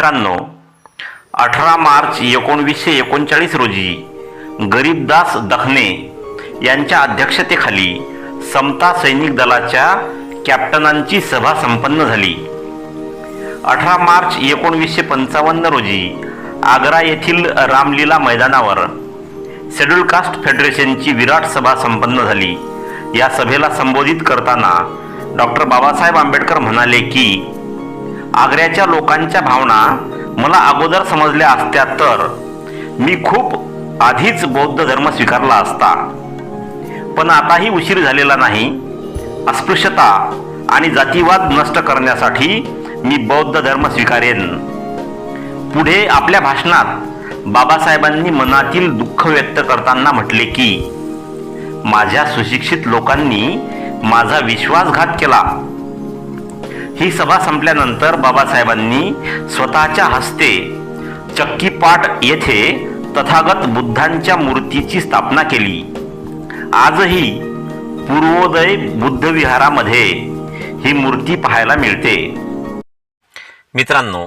मित्रांनो अठरा मार्च एकोणवीसशे एकोणचाळीस रोजी गरीबदास दखने यांच्या अध्यक्षतेखाली समता सैनिक दलाच्या कॅप्टनांची सभा संपन्न झाली. अठरा मार्च एकोणवीसशे पंचावन्न रोजी आग्रा येथील रामलीला मैदानावर शेड्यूल कास्ट फेडरेशनची विराट सभा संपन्न झाली. या सभेला संबोधित करताना डॉक्टर बाबासाहेब आंबेडकर म्हणाले की आग्र्याच्या लोकांच्या भावना मला अगोदर समजल्या असत्या तर मी खूप आधीच बौद्ध धर्म स्वीकारला असता. पण आताही उशीर झालेला नाही. अस्पृश्यता आणि जातीवाद नष्ट करण्यासाठी मी बौद्ध धर्म स्वीकारेन. पुढे आपल्या भाषणात बाबासाहेबांनी मनातील दुःख व्यक्त करताना म्हटले की माझ्या सुशिक्षित लोकांनी माझा विश्वासघात केला. ही सभा संपल्यानंतर बाबासाहेबांनी स्वतःच्या हस्ते चक्कीपाट येथे तथागत बुद्धांच्या मूर्तीची स्थापना केली. आजही पूर्वोदय बुद्ध विहारामध्ये ही मूर्ती पाहायला मिळते. मित्रांनो